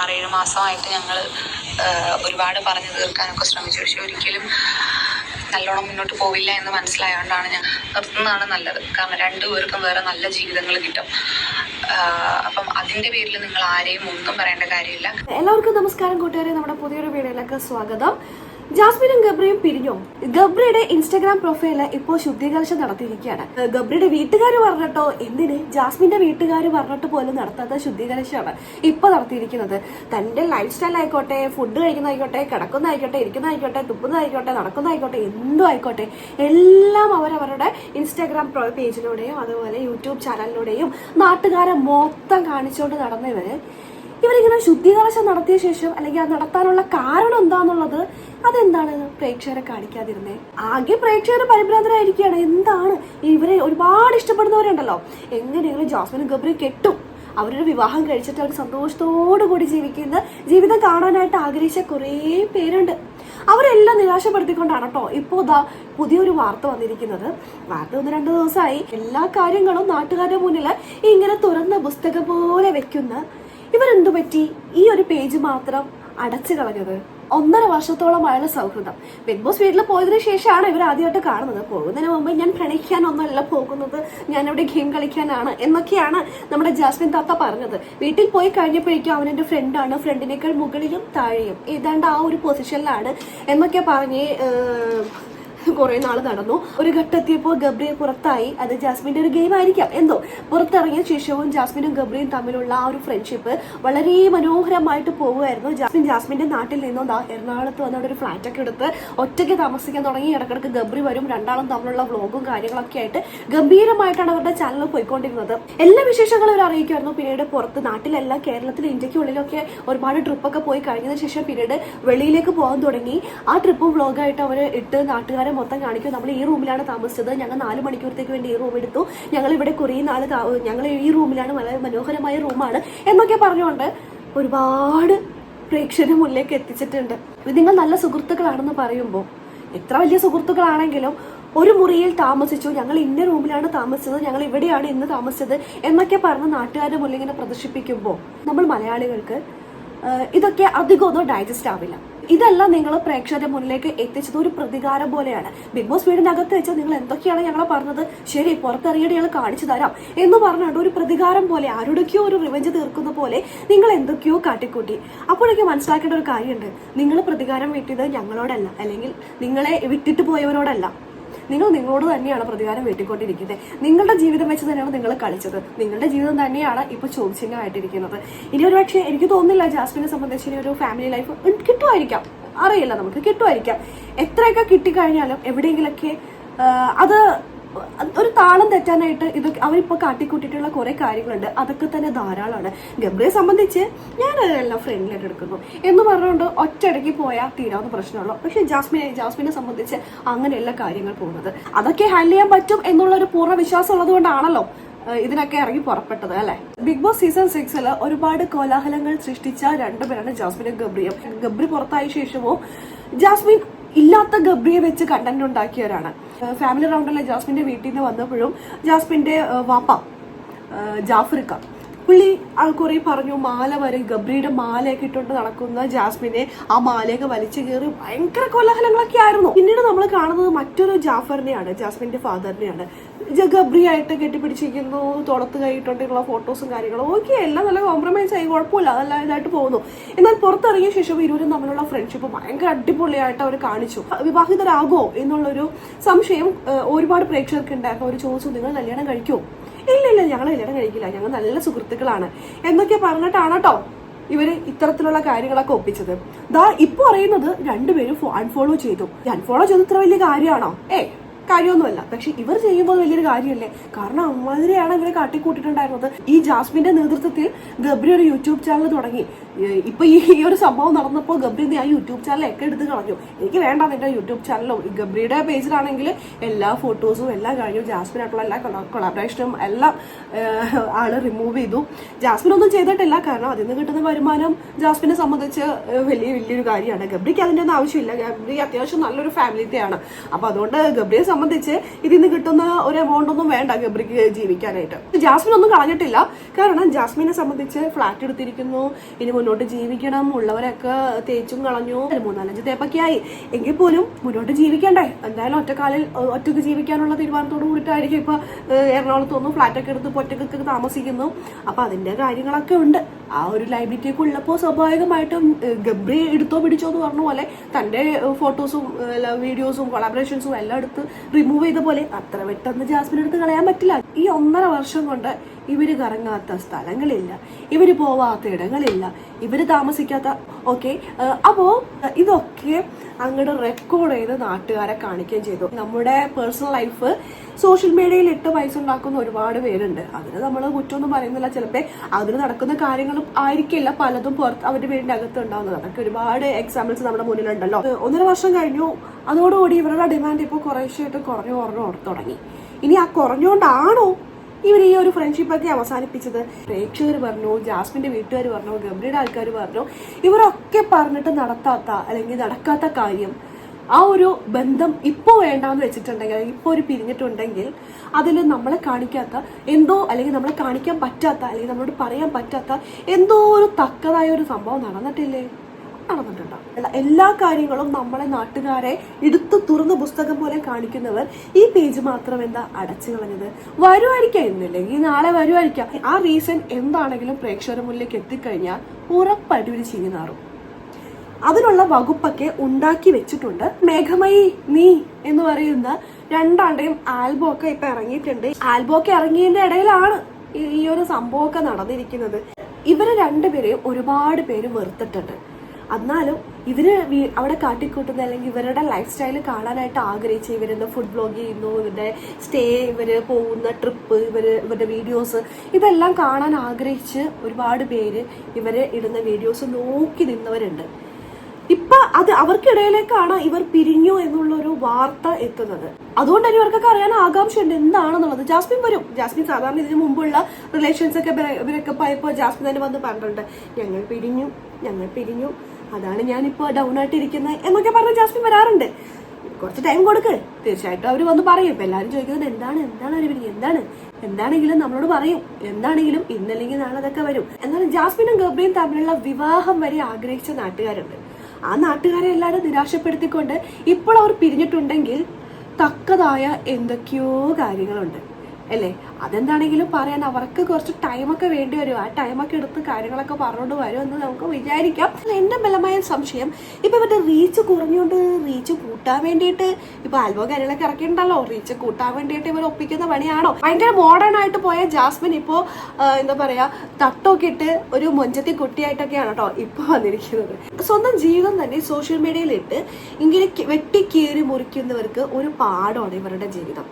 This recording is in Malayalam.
ആറേഴ് മാസമായിട്ട് ഞങ്ങൾ ഒരുപാട് പറഞ്ഞു തീർക്കാനൊക്കെ ശ്രമിച്ചു. പക്ഷെ ഒരിക്കലും നല്ലോണം മുന്നോട്ട് പോവില്ല എന്ന് മനസ്സിലായതുകൊണ്ടാണ് ഞാൻ നിർത്തുന്നതാണ് നല്ലത്. കാരണം രണ്ടുപേർക്കും വേറെ നല്ല ജീവിതങ്ങൾ കിട്ടും. അപ്പം അതിന്റെ പേരിൽ നിങ്ങൾ ആരെയും ഒന്നും പറയേണ്ട കാര്യമില്ല. എല്ലാവർക്കും നമസ്കാരം കൂട്ടുകാരെ. നമ്മുടെ പുതിയൊരു വീഡിയോയിലേക്ക് സ്വാഗതം. ജാസ്മിനും ഗബ്രിയും പിരിഞ്ഞോ? ഗബ്രിയുടെ ഇൻസ്റ്റാഗ്രാം പ്രൊഫൈൽ ഇപ്പോൾ ശുദ്ധീകരിച്ച് നടത്തിയിരിക്കുകയാണ്. ഗബ്രിയുടെ വീട്ടുകാർ പറഞ്ഞിട്ടോ? എന്തിന്? ജാസ്മിന്റെ വീട്ടുകാർ പറഞ്ഞിട്ട് പോലും നടത്താത്ത ശുദ്ധീകരിച്ചാണ് ഇപ്പൊ നടത്തിയിരിക്കുന്നത്. തന്റെ ലൈഫ് സ്റ്റൈൽ ആയിക്കോട്ടെ ഫുഡ് കഴിക്കുന്നതായിക്കോട്ടെ കിടക്കുന്നതായിക്കോട്ടെ ഇരിക്കുന്നതായിക്കോട്ടെ തുപ്പുന്നതായിക്കോട്ടെ നടക്കുന്നതായിക്കോട്ടെ എന്തും ആയിക്കോട്ടെ എല്ലാം അവരവരുടെ ഇൻസ്റ്റാഗ്രാം പേജിലൂടെയും അതുപോലെ യൂട്യൂബ് ചാനലിലൂടെയും നാട്ടുകാരെ മൊത്തം കാണിച്ചുകൊണ്ട് നടന്നവര് ഇവരിങ്ങനെ ശുദ്ധീകരണം നടത്തിയ ശേഷം അല്ലെങ്കിൽ അത് നടത്താനുള്ള കാരണം എന്താന്നുള്ളത് അതെന്താണ് പ്രേക്ഷകരെ കാണിക്കാതിരുന്നേ? ആകെ പ്രേക്ഷകർ പരിഭ്രാന്തരായിരിക്കുകയാണ്. എന്താണ്? ഇവരെ ഒരുപാട് ഇഷ്ടപ്പെടുന്നവരുണ്ടല്ലോ. എങ്ങനെയെങ്കിലും ജോസ്മിനും ഗബ്രി കെട്ടും. അവരുടെ വിവാഹം കഴിച്ചിട്ട് അവർ സന്തോഷത്തോടു കൂടി ജീവിക്കുന്ന ജീവിതം കാണാനായിട്ട് ആഗ്രഹിച്ച കുറേ പേരുണ്ട്. അവരെല്ലാം നിരാശപ്പെടുത്തിക്കൊണ്ടാണ് കേട്ടോ. ഇപ്പോൾ ഇതാ പുതിയൊരു വാർത്ത വന്നിരിക്കുന്നത്. വാർത്ത ഒന്ന് രണ്ട് ദിവസമായി എല്ലാ കാര്യങ്ങളും നാട്ടുകാരുടെ മുന്നിൽ ഇങ്ങനെ തുറന്ന പുസ്തകം പോലെ വെക്കുന്ന ഇവരെന്തു പറ്റി? ഈ ഒരു പേജ് മാത്രം അടച്ചു കളഞ്ഞത്. ഒന്നര വർഷത്തോളമായുള്ള സൗഹൃദം. ബിഗ് ബോസ് വീട്ടിൽ പോയതിനു ശേഷമാണ് ഇവർ ആദ്യമായിട്ട് കാണുന്നത്. പോകുന്നതിന് മുമ്പ് ഞാൻ പ്രണയിക്കാനൊന്നുമല്ല പോകുന്നത്. ഞാൻ ഇവിടെ ഗെയിം കളിക്കാനാണ് എന്നൊക്കെയാണ് നമ്മുടെ ജാസ്മിൻ താത്ത പറഞ്ഞത്. വീട്ടിൽ പോയി കഴിഞ്ഞപ്പോഴേക്കും അവൻ എന്റെ ഫ്രണ്ടാണ് ഫ്രണ്ടിനേക്കാൾ മുകളിലും താഴെയും. ഏതാണ്ട് ആ ഒരു പൊസിഷനിലാണ് എന്നൊക്കെ പറഞ്ഞ് കുറെ നാൾ നടന്നു. ഒരു ഘട്ടെത്തിയപ്പോൾ ഗബ്രിയെ പുറത്തായി. അത് ജാസ്മിന്റെ ഒരു ഗെയിം ആയിരിക്കാം. എന്തോ? പുറത്തിറങ്ങിയ ശേഷവും ജാസ്മിനും ഗബ്രിയും തമ്മിലുള്ള ആ ഒരു ഫ്രണ്ട്ഷിപ്പ് വളരെ മനോഹരമായിട്ട് പോവുമായിരുന്നു ജാസ്മിൻ ജാസ്മിന്റെ നാട്ടിൽ നിന്നും എറണാകുളത്ത് വന്ന് അവിടെ ഒരു ഫ്ലാറ്റ് ഒക്കെ എടുത്ത് ഒറ്റയ്ക്ക് താമസിക്കാൻ തുടങ്ങി. ഇടക്കിടക്ക് ഗബ്രി വരും. രണ്ടാളും തമ്മിലുള്ള വ്ലോഗും കാര്യങ്ങളൊക്കെ ആയിട്ട് ഗംഭീരമായിട്ടാണ് അവരുടെ ചാനൽ പോയിക്കൊണ്ടിരുന്നത്. എല്ലാ വിശേഷങ്ങളും അവർ അറിയിക്കുമായിരുന്നു. പിന്നീട് പുറത്ത് നാട്ടിലല്ല കേരളത്തിൽ ഇന്ത്യക്കുള്ളിലൊക്കെ ഒരുപാട് ട്രിപ്പൊക്കെ പോയി കഴിഞ്ഞതിന് ശേഷം പിന്നീട് വെളിയിലേക്ക് പോകാൻ തുടങ്ങി. ആ ട്രിപ്പ് വ്ളോഗായിട്ട് അവർ ഇട്ട് നാട്ടുകാരെ മൊത്തം കാണിക്കും. നമ്മൾ ഈ റൂമിലാണ് താമസിച്ചത്. ഞങ്ങൾ നാല് മണിക്കൂറത്തേക്ക് വേണ്ടി ഈ റൂം എടുത്തു. ഞങ്ങൾ ഇവിടെ കുറേ നാല് ഞങ്ങൾ ഈ റൂമിലാണ് വളരെ മനോഹരമായ റൂമാണ് എന്നൊക്കെ പറഞ്ഞുകൊണ്ട് ഒരുപാട് പ്രേക്ഷകരുടെ മുന്നിലേക്ക് എത്തിച്ചിട്ടുണ്ട്. നിങ്ങൾ നല്ല സുഹൃത്തുക്കളാണെന്ന് പറയുമ്പോൾ എത്ര വലിയ സുഹൃത്തുക്കളാണെങ്കിലും ഒരു മുറിയിൽ താമസിച്ചു ഞങ്ങൾ ഇന്ന റൂമിലാണ് താമസിച്ചത് ഞങ്ങൾ ഇവിടെയാണ് ഇന്ന് താമസിച്ചത് എന്നൊക്കെ പറഞ്ഞ് നാട്ടുകാരുടെ മുന്നിൽ ഇങ്ങനെ പ്രദർശിപ്പിക്കുമ്പോൾ നമ്മൾ മലയാളികൾക്ക് ഇതൊക്കെ അധികം ഒന്നും ഡൈജസ്റ്റ് ആവില്ല. ഇതെല്ലാം നിങ്ങൾ പ്രേക്ഷകരുടെ മുന്നിലേക്ക് എത്തിച്ചത് ഒരു പ്രതികാരം പോലെയാണ്. ബിഗ് ബോസ് വീടിനകത്ത് വെച്ചാൽ നിങ്ങൾ എന്തൊക്കെയാണ് ഞങ്ങളെ പറഞ്ഞത്? ശരി പുറത്തിറങ്ങിയിട്ട് ഞങ്ങൾ കാണിച്ചു തരാം എന്ന് പറഞ്ഞുകൊണ്ട് ഒരു പ്രതികാരം പോലെ ആരുടെയൊക്കെയോ ഒരു റിവഞ്ച് തീർക്കുന്ന പോലെ നിങ്ങൾ എന്തൊക്കെയോ കാട്ടിക്കൂട്ടി. അപ്പോഴേക്ക് മനസ്സിലാക്കേണ്ട ഒരു കാര്യമുണ്ട്. നിങ്ങൾ പ്രതികാരം വീട്ടിയത് ഞങ്ങളോടല്ല. അല്ലെങ്കിൽ നിങ്ങളെ വിട്ടിട്ട് പോയവരോടല്ല. നിങ്ങൾ നിങ്ങളോട് തന്നെയാണ് പ്രതികാരം വെട്ടിക്കൊണ്ടിരിക്കുന്നത് നിങ്ങളുടെ ജീവിതം വെച്ച് തന്നെയാണ് നിങ്ങൾ കളിച്ചത്. നിങ്ങളുടെ ജീവിതം തന്നെയാണ് ഇപ്പൊ ചോദ്യചിഹ്നമായിട്ടിരിക്കുന്നത്. ഇനി ഒരു പക്ഷേ എനിക്ക് തോന്നുന്നില്ല ജാസ്മിനെ സംബന്ധിച്ച് ഇനി ഒരു ഫാമിലി ലൈഫ് കിട്ടുമായിരിക്കാം. അറിയില്ല നമുക്ക് കിട്ടുമായിരിക്കാം. എത്രയൊക്കെ കിട്ടിക്കഴിഞ്ഞാലും എവിടെയെങ്കിലൊക്കെ അത് ഒരു താളം തെറ്റാനായിട്ട് ഇത് അവരിപ്പോ കാട്ടിക്കൂട്ടിയിട്ടുള്ള കുറെ കാര്യങ്ങളുണ്ട്. അതൊക്കെ തന്നെ ധാരാളമാണ്. ഗബ്രിയെ സംബന്ധിച്ച് ഞാൻ അതെല്ലാം ഫ്രണ്ട്ലിയായിട്ട് എടുക്കുന്നു. എന്ന് പറഞ്ഞുകൊണ്ട് ഒറ്റയടയ്ക്ക് പോയാൽ തീരാവുന്ന പ്രശ്നമുള്ളൂ. പക്ഷെ ജാസ്മിനെ ജാസ്മിനെ സംബന്ധിച്ച് അങ്ങനെയല്ല കാര്യങ്ങൾ പോകുന്നത്. അതൊക്കെ ഹാൻഡിൽ ചെയ്യാൻ പറ്റും എന്നുള്ള ഒരു പൂർണ വിശ്വാസം ഉള്ളത് കൊണ്ടാണല്ലോ ഇതിനൊക്കെ ഇറങ്ങി പുറപ്പെട്ടത് അല്ലെ? ബിഗ് ബോസ് സീസൺ സിക്സിൽ ഒരുപാട് കോലാഹലങ്ങൾ സൃഷ്ടിച്ച രണ്ടുപേരാണ് ജാസ്മിനും ഗബ്രിയും. ഗബ്രി പുറത്തായ ശേഷവും ജാസ്മിൻ ഇല്ലാത്ത ഗബ്രിയെ വെച്ച് കണ്ടന്റ് ഉണ്ടാക്കിയവരാണ്. ഫാമിലി റൗണ്ടിലെ ജാസ്മിന്റെ വീട്ടിൽ നിന്ന് വന്നപ്പോഴും ജാസ്മിന്റെ വാപ്പ ജാഫ്രിക്ക. പുള്ളി ആ കുറെ പറഞ്ഞു മാല വരെ ഗബ്രിയുടെ മാലയൊക്കെ ഇട്ടുകൊണ്ട് നടക്കുന്ന ജാസ്മിനെ ആ മാലയൊക്കെ വലിച്ചു കയറി ഭയങ്കര കോലാഹലങ്ങളൊക്കെ ആയിരുന്നു. പിന്നീട് നമ്മൾ കാണുന്നത് മറ്റൊരു ജാഫറിനെയാണ് ജാസ്മിന്റെ ഫാദറിനെയാണ്. ഗബ്രിയായിട്ട് കെട്ടിപ്പിടിച്ചിരിക്കുന്നു തുടത്ത് കൈയിട്ടുള്ള ഫോട്ടോസും കാര്യങ്ങളും. ഓക്കെ എല്ലാം നല്ല കോംപ്രമൈസ് ആയി കുഴപ്പമില്ല നല്ല ഇതായിട്ട് പോകുന്നു. എന്നാൽ പുറത്തിറങ്ങിയ ശേഷം ഇരുവരും തമ്മിലുള്ള ഫ്രണ്ട്ഷിപ്പ് ഭയങ്കര അടിപൊളിയായിട്ട് അവർ കാണിച്ചു. വിവാഹിതരാകുമോ എന്നുള്ളൊരു സംശയം ഒരുപാട് പ്രേക്ഷകർക്ക് ഉണ്ടായിരുന്നു അവർ ചോദിച്ചു നിങ്ങൾ കല്യാണം കഴിക്കുമോ ഇല്ല ഇല്ല ഞങ്ങൾ കല്യാണം കഴിക്കില്ല. ഞങ്ങൾ നല്ല സുഹൃത്തുക്കളാണ്. എന്നൊക്കെ പറഞ്ഞിട്ടാണ് കേട്ടോ ഇവർ ഇത്തരത്തിലുള്ള കാര്യങ്ങളൊക്കെ ഒപ്പിച്ചത്. ദാ ഇപ്പൊ അറിയുന്നത് രണ്ടുപേരും അൺഫോളോ ചെയ്തു. അൺഫോളോ ചെയ്ത് ഇത്ര വലിയ കാര്യമാണോ? ഏ കാര്യമൊന്നുമല്ല. പക്ഷെ ഇവർ ചെയ്യുമ്പോൾ വലിയൊരു കാര്യമല്ലേ? കാരണം അമ്മാതിരിയാണ് ഇവരെ കാട്ടിക്കൂട്ടിട്ടുണ്ടായിരുന്നത് ഈ ജാസ്മിന്റെ നേതൃത്വത്തിൽ ഗബ്രി ഒരു യൂട്യൂബ് ചാനൽ തുടങ്ങി. ഇപ്പൊ ഈ ഒരു സംഭവം നടന്നപ്പോൾ ഗബ്രി ആ യൂട്യൂബ് ചാനൽ ഒക്കെ എടുത്ത് കളഞ്ഞു. എനിക്ക് വേണ്ട നിന്റെ യൂട്യൂബ് ചാനലും. ഗബ്രിയുടെ പേജിലാണെങ്കിൽ എല്ലാ ഫോട്ടോസും എല്ലാം കഴിഞ്ഞു. ജാസ്മിനായിട്ടുള്ള എല്ലാ കൊളാബറേഷനും എല്ലാം ആൾ റിമൂവ് ചെയ്തു. ജാസ്മിൻ ഒന്നും ചെയ്തിട്ടില്ല. കാരണം അതിൽ നിന്ന് കിട്ടുന്ന വരുമാനം ജാസ്മിനെ സംബന്ധിച്ച് വലിയ വലിയൊരു കാര്യമാണ്. ഗബ്രിക്ക് അതിന്റെ ഒന്നും ആവശ്യമില്ല. ഗബ്രി അത്യാവശ്യം നല്ലൊരു ഫാമിലിത്തെയാണ് അപ്പൊ അതുകൊണ്ട് ഗബ്രിയെ സംബന്ധിച്ച് ഇതിൽ നിന്ന് കിട്ടുന്ന ഒരു എമൗണ്ട് ഒന്നും വേണ്ട ഗബ്രിക്ക് ജീവിക്കാനായിട്ട്. ജാസ്മിൻ ഒന്നും കളഞ്ഞിട്ടില്ല. കാരണം ജാസ്മിനെ സംബന്ധിച്ച് ഫ്ലാറ്റ് എടുത്തിരിക്കുന്നു. ഇനി മുന്നോട്ട് ജീവിക്കണം. ഉള്ളവരൊക്കെ തേച്ചും കളഞ്ഞു. മൂന്നാലഞ്ച് തേപ്പൊക്കെ ആയി എങ്കിൽ പോലും മുന്നോട്ട് ജീവിക്കണ്ടേ? എന്തായാലും ഒറ്റക്കാലിൽ ഒറ്റയ്ക്ക് ജീവിക്കാനുള്ള തീരുമാനത്തോട് കൂടിയിട്ടായിരിക്കും ഇപ്പൊ എറണാകുളത്ത് ഒന്നും ഫ്ലാറ്റൊക്കെ എടുത്ത് ഒറ്റക്കൊക്കെ താമസിക്കുന്നു. അപ്പൊ അതിന്റെ കാര്യങ്ങളൊക്കെ ഉണ്ട്. ആ ഒരു ലൈബിലിറ്റി ഉള്ളപ്പോൾ സ്വാഭാവികമായിട്ടും ഗബ്രി എടുത്തോ പിടിച്ചോ എന്ന് പറഞ്ഞ പോലെ തന്റെ ഫോട്ടോസും വീഡിയോസും കൊളാബറേഷൻസും എല്ലാം എടുത്ത് റിമൂവ് ചെയ്ത പോലെ അത്ര പെട്ടെന്ന് ജാസ്മിൻ എടുത്ത് കളയാൻ പറ്റില്ല. ഈ ഒന്നര വർഷം കൊണ്ട് ഇവർ കറങ്ങാത്ത സ്ഥലങ്ങളില്ല. ഇവർ പോവാത്ത ഇടങ്ങളില്ല. ഇവർ താമസിക്കാത്ത ഓക്കെ അപ്പോ ഇതൊക്കെ അങ്ങോട്ട് റെക്കോർഡ് ചെയ്ത് നാട്ടുകാരെ കാണിക്കുകയും ചെയ്തു. നമ്മുടെ പേഴ്സണൽ ലൈഫ് സോഷ്യൽ മീഡിയയിൽ ഇട്ട് പൈസ ഉണ്ടാക്കുന്ന ഒരുപാട് പേരുണ്ട്. അതിന് നമ്മൾ കുറ്റമൊന്നും പറയുന്നില്ല. ചിലപ്പോൾ അതിന് നടക്കുന്ന കാര്യങ്ങളും ആയിരിക്കില്ല. പലതും പുറത്ത് അവരുടെ വീടിന്റെ അകത്ത് ഉണ്ടാവുന്നത്. അതൊക്കെ ഒരുപാട് എക്സാമ്പിൾസ് നമ്മുടെ മുന്നിലുണ്ടല്ലോ. ഒന്നര വർഷം കഴിഞ്ഞു. അതോടുകൂടി ഇവരുടെ ഡിമാൻഡ് ഇപ്പോൾ കുറേശ്ശായിട്ട് കുറഞ്ഞു കുറഞ്ഞു തുടങ്ങി. ഇനി ആ കുറഞ്ഞുകൊണ്ടാണോ ഇവർ ഈ ഒരു ഫ്രണ്ട്ഷിപ്പൊക്കെ അവസാനിപ്പിച്ചത്. പ്രേക്ഷകർ പറഞ്ഞു ജാസ്മിന്റെ വീട്ടുകാർ പറഞ്ഞു ഗംഭീരുടെ ആൾക്കാർ പറഞ്ഞു. ഇവരൊക്കെ പറഞ്ഞിട്ട് നടത്താത്ത അല്ലെങ്കിൽ നടക്കാത്ത കാര്യം ആ ഒരു ബന്ധം ഇപ്പോൾ വേണ്ടാന്ന് വെച്ചിട്ടുണ്ടെങ്കിൽ ഇപ്പോൾ ഒരു പിരിഞ്ഞിട്ടുണ്ടെങ്കിൽ അതിൽ നമ്മളെ കാണിക്കാത്ത എന്തോ അല്ലെങ്കിൽ നമ്മളെ കാണിക്കാൻ പറ്റാത്ത അല്ലെങ്കിൽ നമ്മളോട് പറയാൻ പറ്റാത്ത എന്തോ ഒരു തക്കതായ ഒരു സംഭവം നടന്നിട്ടില്ലേ? നടന്നിട്ടുണ്ടോ. അല്ല എല്ലാ കാര്യങ്ങളും നമ്മളെ നാട്ടുകാരെ എടുത്തു തുറന്ന പുസ്തകം പോലെ കാണിക്കുന്നവർ ഈ പേജ് മാത്രം എന്താ അടച്ചു കളഞ്ഞത്? വരുമായിരിക്കാം ഇന്നില്ലെങ്കിൽ നാളെ വരുമായിരിക്കാം. ആ റീസൺ എന്താണെങ്കിലും പ്രേക്ഷകരുടെ മുന്നിലേക്ക് എത്തിക്കഴിഞ്ഞാൽ ഉറപ്പായിട്ട് ഒരു ചീഞ്ഞു നാറും. അതിനുള്ള വകുപ്പൊക്കെ ഉണ്ടാക്കി വെച്ചിട്ടുണ്ട്. മേഘമയി നീ എന്ന് പറയുന്ന രണ്ടാളുടെയും ആൽബം ഒക്കെ ഇപ്പൊ ഇറങ്ങിയിട്ടുണ്ട്. ആൽബം ഒക്കെ ഇറങ്ങിയതിന്റെ ഇടയിലാണ് ഈ ഒരു സംഭവമൊക്കെ നടന്നിരിക്കുന്നത്. ഇവരെ രണ്ടുപേരെയും ഒരുപാട് പേര് വെറുത്തിട്ടുണ്ട്. എന്നാലും ഇവർ അവിടെ കാട്ടിക്കൂട്ടുന്ന അല്ലെങ്കിൽ ഇവരുടെ ലൈഫ് സ്റ്റൈൽ കാണാനായിട്ട് ആഗ്രഹിച്ച് ഇവരെന്താ ഫുഡ് ബ്ലോഗ് ചെയ്യുന്നു ഇവരുടെ സ്റ്റേ ഇവർ പോകുന്ന ട്രിപ്പ് ഇവർ ഇവരുടെ വീഡിയോസ് ഇതെല്ലാം കാണാൻ ആഗ്രഹിച്ച് ഒരുപാട് പേര് ഇവർ ഇടുന്ന വീഡിയോസ് നോക്കി നിന്നവരുണ്ട്. ഇപ്പൊ അത് അവർക്കിടയിലേക്കാണ് ഇവർ പിരിഞ്ഞു എന്നുള്ള ഒരു വാർത്ത എത്തുന്നത്. അതുകൊണ്ട് തന്നെ ഇവർക്കൊക്കെ അറിയാൻ ആകാംക്ഷയുണ്ട് എന്താണെന്നുള്ളത്. ജാസ്മിൻ വരും. ജാസ്മിൻ സാധാരണ ഇതിനു മുമ്പുള്ള റിലേഷൻസ് ഒക്കെ ഇവരൊക്കെ പോയപ്പോ ജാസ്മിൻ തന്നെ വന്ന് പറഞ്ഞിട്ടുണ്ട് ഞങ്ങൾ പിരിഞ്ഞു ഞങ്ങൾ പിരിഞ്ഞു. അതാണ് ഞാനിപ്പോ ഡൗൺ ആയിട്ടിരിക്കുന്നത് എന്നൊക്കെ പറഞ്ഞ് ജാസ്മിൻ വരാറുണ്ട്. കുറച്ച് ടൈം കൊടുക്ക്. തീർച്ചയായിട്ടും അവർ വന്ന് പറയും. ഇപ്പൊ എല്ലാവരും ചോദിക്കുന്നത് എന്താണ്? എന്താണ് പിരിഞ്ഞത് എന്താണ്? എന്താണെങ്കിലും നമ്മളോട് പറയും. എന്താണെങ്കിലും ഇന്നല്ലെങ്കിൽ നാളെ അതൊക്കെ വരും. എന്നാലും ജാസ്മിനും ഗബ്രിയും തമ്മിലുള്ള വിവാഹം വരെ ആഗ്രഹിച്ച നാട്ടുകാരുണ്ട്. ആ നാട്ടുകാരെ എല്ലാവരും നിരാശപ്പെടുത്തിക്കൊണ്ട് ഇപ്പോൾ അവർ പിരിഞ്ഞിട്ടുണ്ടെങ്കിൽ തക്കതായ എന്തൊക്കെയോ കാര്യങ്ങളുണ്ട്. അല്ലേ? അതെന്താണെങ്കിലും പറയാൻ അവർക്ക് കുറച്ച് ടൈമൊക്കെ വേണ്ടി വരും. ആ ടൈമൊക്കെ എടുത്ത് കാര്യങ്ങളൊക്കെ പറഞ്ഞുകൊണ്ട് വരുമെന്ന് നമുക്ക് വിചാരിക്കാം. എന്റെ ബലമായ സംശയം ഇപ്പൊ ഇവരുടെ റീച്ച് കുറഞ്ഞുകൊണ്ട് റീച്ച് കൂട്ടാൻ വേണ്ടിയിട്ട് ഇപ്പൊ ആൽബോ കാര്യങ്ങളൊക്കെ ഇറക്കിയിട്ടുണ്ടല്ലോ. റീച്ച് കൂട്ടാൻ വേണ്ടിയിട്ട് ഇവർ ഒപ്പിക്കുന്ന പണിയാണോ? ഭയങ്കര മോഡേൺ ആയിട്ട് പോയ ജാസ്മിൻ ഇപ്പോ എന്താ പറയാ തട്ടൊക്കെ ഇട്ട് ഒരു മൊഞ്ചത്തി കുട്ടിയായിട്ടൊക്കെയാണ് കേട്ടോ ഇപ്പൊ വന്നിരിക്കുന്നത്. സ്വന്തം ജീവിതം തന്നെ സോഷ്യൽ മീഡിയയിൽ ഇട്ട് ഇങ്ങനെ വെട്ടിക്കീറി മുറിക്കുന്നവർക്ക് ഒരു പാടമാണ് ഇവരുടെ ജീവിതം.